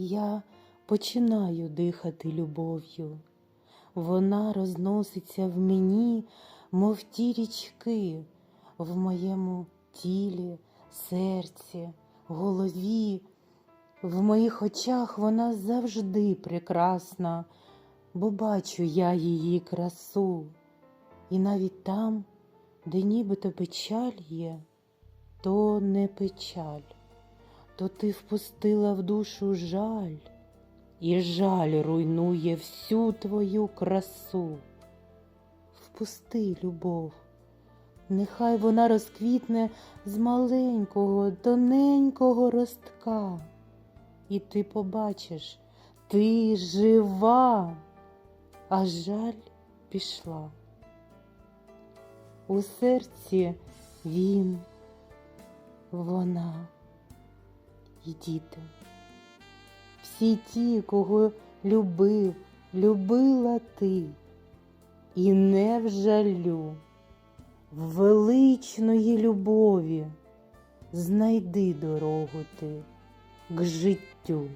Я починаю дихати любов'ю. Вона розноситься в мені, мов ті річки, в моєму тілі, серці, голові. В моїх очах вона завжди прекрасна, бо бачу я її красу. І навіть там, де нібито печаль є, то не печаль, то ти впустила в душу жаль, і жаль руйнує всю твою красу. Впусти, любов, нехай вона розквітне з маленького, тоненького ростка, і ти побачиш, ти жива, а жаль пішла. У серці він, вона і діти. Всі ті, кого любив, любила ти, і не в жалю, в величної любові знайди дорогу ти к життю.